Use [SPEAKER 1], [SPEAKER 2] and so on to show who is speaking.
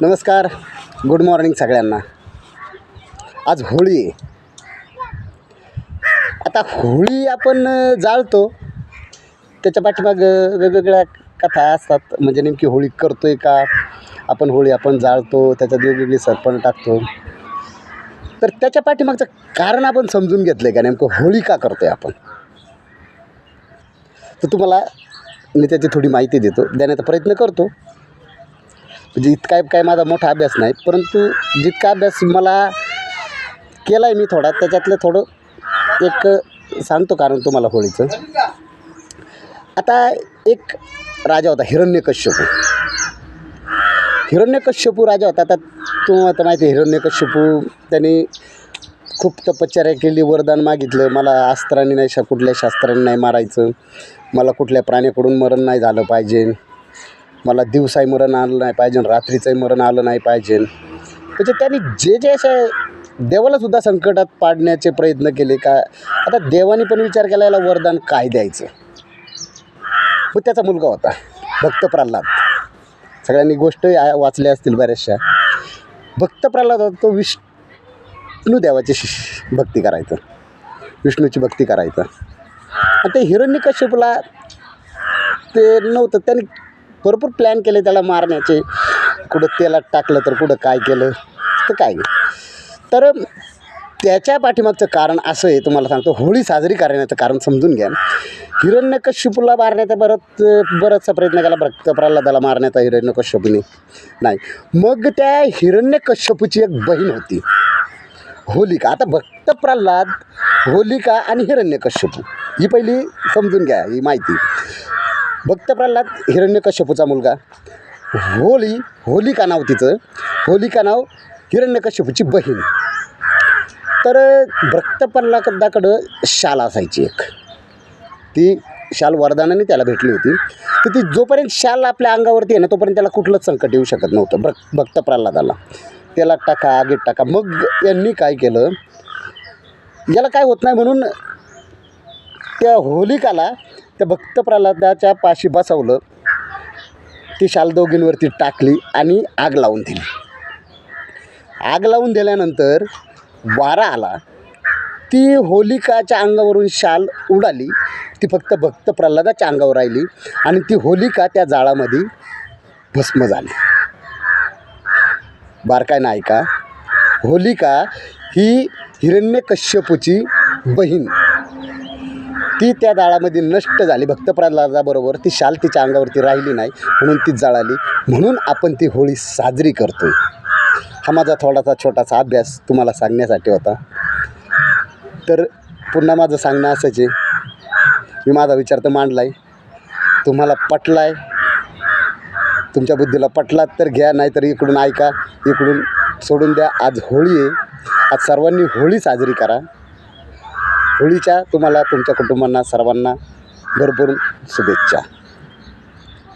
[SPEAKER 1] नमस्कार. Good morning सगळ्यांना. आज होळी आहे. आता होळी आपण जाळतो. त्याच्या पाठीमाग वेगवेगळ्या कथा असतात. म्हणजे नेमकी होळी करतोय का? आपण होळी आपण जाळतो त्याच्यात वेगवेगळी सरपण टाकतो. तर त्याच्या पाठीमागचं कारण आपण समजून घेतलं आहे का? नेमकं होळी का करतोय आपण? तर तुम्हाला मी त्याची थोडी माहिती देतो. देण्याचा प्रयत्न करतो. म्हणजे इतका काय माझा मोठा अभ्यास नाही परंतु जितका अभ्यास मला केला आहे मी थोडा त्याच्यातलं थोडं एक सांगतो कारण तुम्हाला होळीचं. आता एक राजा होता हिरण्यकश्यपू. हिरण्यकश्यपू राजा होता. आता तुम्हाला तर माहिती आहे हिरण्यकश्यपू त्यांनी खूप तपश्चर्या केली वरदान मागितलं. मला अस्त्राने नाही शा कुठल्या शास्त्राने नाही मारायचं. मला कुठल्या प्राण्याकडून मरण नाही झालं पाहिजे. मला दिवसाही मरण आलं नाही पाहिजे रात्रीचंही मरण आलं नाही पाहिजे. म्हणजे त्यांनी जे जे असे देवालासुद्धा संकटात पाडण्याचे प्रयत्न केले का आता देवाने पण विचार केला याला वरदान काय द्यायचं? मग त्याचा मुलगा होता भक्त प्रल्हाद. सगळ्यांनी गोष्ट वाचल्या असतील बऱ्याचशा. भक्त प्रल्हाद होता तो विष्णू देवाची शिष- भक्ती करायचं. विष्णूची भक्ती करायचं. आणि ते हिरण्यकश्यपूला ते नव्हतं त्यांनी भरपूर प्लॅन केले त्याला मारण्याचे. कुठं तेलात टाकलं तर कुठं काय केलं तर काय तर त्याच्या पाठीमागचं कारण असं आहे तुम्हाला सांगतो होळी साजरी करण्याचं कारण समजून घ्या हिरण्यकश्यपूला मारण्याचा बरंच बराचसा प्रयत्न केला भक्त प्रल्हादाला मारण्याचा हिरण्यकश्यपूने नाही. मग त्या हिरण्यकश्यपूची एक बहीण होती होलिका. आता भक्त प्रल्हाद होलिका आणि हिरण्यकश्यपू ही पहिली समजून घ्या ही माहिती. भक्त प्रल्हाद हिरण्यकश्यपूचा मुलगा. होली होलिका नाव तिचं? होलिका नाव हिरण्यकश्यपूची बहीण. तर भक्त प्रल्हादाकडं शाल असायची एक. ती शाल वरदानाने त्याला भेटली होती. तर ती जोपर्यंत शाल आपल्या अंगावरती आहे ना तोपर्यंत त्याला कुठलंच संकट येऊ शकत नव्हतं भक् भक्त प्रल्हादाला त्याला टाका आगीत टाका. मग यांनी काय केलं? याला काय होत नाही म्हणून त्या होलिकाला त्या भक्त प्रल्हादाच्या पाशी बसवलं. ती शाल दोघींवरती टाकली आणि आग लावून दिली. आग लावून दिल्यानंतर वारा आला. ती होलिकाच्या अंगावरून शाल उडाली. ती फक्त भक्त प्रल्हादाच्या अंगावर राहिली आणि ती होलिका त्या जाळामध्ये भस्म झाली. बारकाय ना ऐका होलिका ही हिरण्यकश्यपूची बहीण. ती त्या जाळामध्ये नष्ट झाली. भक्त प्रल्हादाबरोबर ती शाल तिच्या अंगावरती राहिली नाही म्हणून ती जाळाली. म्हणून आपण ती होळी साजरी करतोय. हा माझा थोडासा छोटासा अभ्यास तुम्हाला सांगण्यासाठी होता. तर पुन्हा माझं सांगणं असंच आहे. मी माझा विचार तर मांडला आहे तुम्हाला पटला आहे तुमच्या बुद्धीला पटलात तर घ्या नाहीतर इकडून ऐका इकडून सोडून द्या. आज होळी आहे. आज सर्वांनी होळी साजरी करा. होळीच्या तुम्हाला तुमच्या कुटुंबांना सर्वांना भरपूर शुभेच्छा.